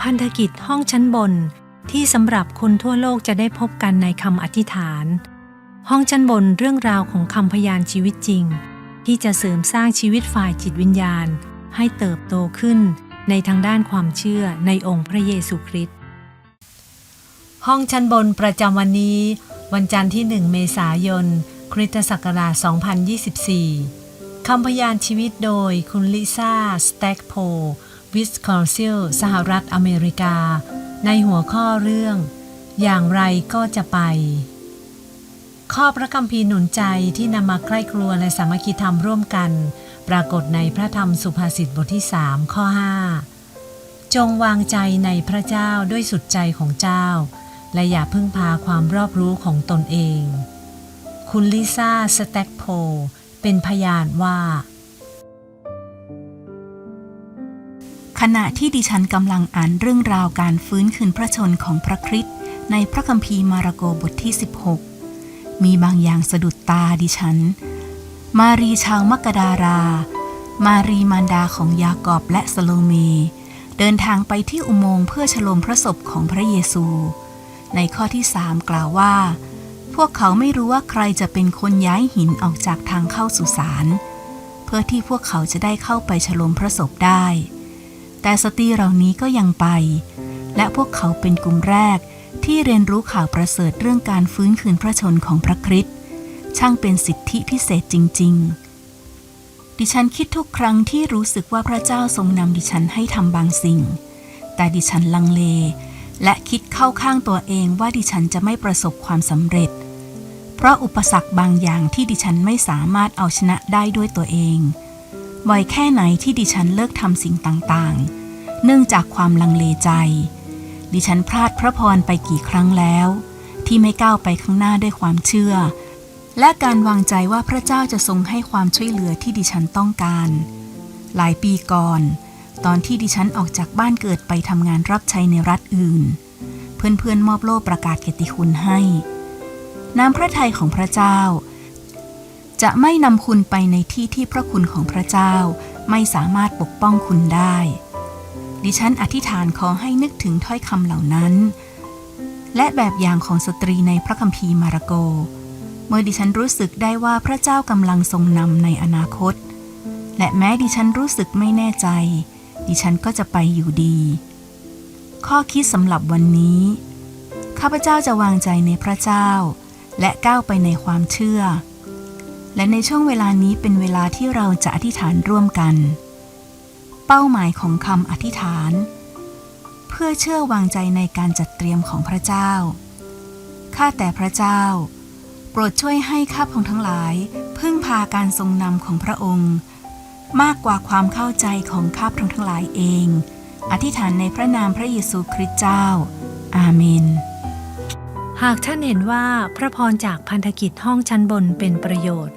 พันธกิจห้องชั้นบนที่สำหรับคนทั่วโลกจะได้พบกันในคำอธิษฐาน ห้องชั้นบนเรื่องราวของคำพยานชีวิตจริง ที่จะเสริมสร้างชีวิตฝ่ายจิตวิญญาณ ให้เติบโตขึ้นในทางด้านความเชื่อในองค์พระเยซูคริสต์ห้องชั้นบนประจำวันนี้ วันจันทร์ที่ 1 เมษายน คริสตศักราช 2024 คำพยานชีวิตโดยคุณลิซ่า สแต็กโพ วิสคอนซิลสหรัฐอเมริกา ในหัวข้อเรื่อง อย่างไรก็จะไป ข้อพระคัมภีร์หนุนใจที่นำมาใกล้ครัวและสามัคคีธรรมร่วมกัน ปรากฏในพระธรรมสุภาษิตบทที่3ข้อ 5 จงวางใจในพระเจ้าด้วยสุดใจของเจ้า และอย่าพึ่งพาความรอบรู้ของตนเอง คุณลิซ่าสแต็กโพเป็นพยานว่า ขณะที่ดิฉันกำลังอ่านเรื่องราวการฟื้นคืนพระชนของพระคริสต์ในพระคัมภีร์มาระโกบทที่ 16 มีบางอย่างสะดุดตาดิฉัน มารีชาวมักกดารา มารีมารดาของยากอบและสโลเม เดินทางไปที่อุโมงค์เพื่อฉลมพระศพของพระเยซู ในข้อที่สามกล่าวว่า พวกเขาไม่รู้ว่าใครจะเป็นคนย้ายหินออกจากทางเข้าสุสานเพื่อที่พวกเขาจะได้เข้าไปฉลมพระศพได้ แต่สตรีเหล่านี้ก็ยังไป และพวกเขาเป็นกลุ่มแรกที่เรียนรู้ข่าวประเสริฐเรื่องการฟื้นคืนพระชนของพระคริสต์ช่างเป็นสิทธิพิเศษจริง ๆ ดิฉันคิดทุกครั้งที่รู้สึกว่าพระเจ้าทรงนำดิฉันให้ทำบางสิ่ง แต่ดิฉันลังเล และคิดเข้าข้างตัวเองว่าดิฉันจะไม่ประสบความสำเร็จ เพราะอุปสรรคบางอย่างที่ดิฉันไม่สามารถเอาชนะได้ด้วยตัวเอง บ่อยแค่ไหนที่ดิฉันเลิกทำสิ่งต่างๆ เนื่องจากความลังเลใจ ดิฉันพลาดพระพรไปกี่ครั้งแล้ว ที่ไม่ก้าวไปข้างหน้าด้วยความเชื่อ และการวางใจว่าพระเจ้าจะทรงให้ความช่วยเหลือที่ดิฉันต้องการ หลายปีก่อน ตอนที่ดิฉันออกจากบ้านเกิดไปทำงานรับใช้ในรัฐอื่น เพื่อนๆมอบโล่ประกาศเกียรติคุณให้ น้ำพระทัยของพระเจ้า จะไม่นำคุณไปในที่ที่พระคุณของพระเจ้า ไม่สามารถปกป้องคุณได้ ดิฉันอธิษฐานขอให้นึกถึงถ้อยคำเหล่านั้น และแบบอย่างของสตรีในพระคัมภีร์มาระโก เมื่อดิฉันรู้สึกได้ว่าพระเจ้ากำลังทรงนำในอนาคต และแม้ดิฉันรู้สึกไม่แน่ใจ ดิฉันก็จะไปอยู่ดี ข้อคิดสำหรับวันนี้ ข้าพเจ้าจะวางใจในพระเจ้า และก้าวไปในความเชื่อ และในช่วงเวลานี้เป็นเวลาที่เราจะอธิษฐานร่วมกัน เป้าหมายของคำอธิษฐาน เพื่อเชื่อวางใจในการจัดเตรียมของพระเจ้า ข้าแต่พระเจ้า โปรดช่วยให้ข้าพงทั้งหลาย พึ่งพาการทรงนำของพระองค์ มากกว่าความเข้าใจของข้าพงทั้งหลายเอง อธิษฐานในพระนามพระเยซูคริสต์เจ้า อาเมนหากท่านเห็นว่าพระพรจากพันธกิจห้องชั้นบนเป็นประโยชน์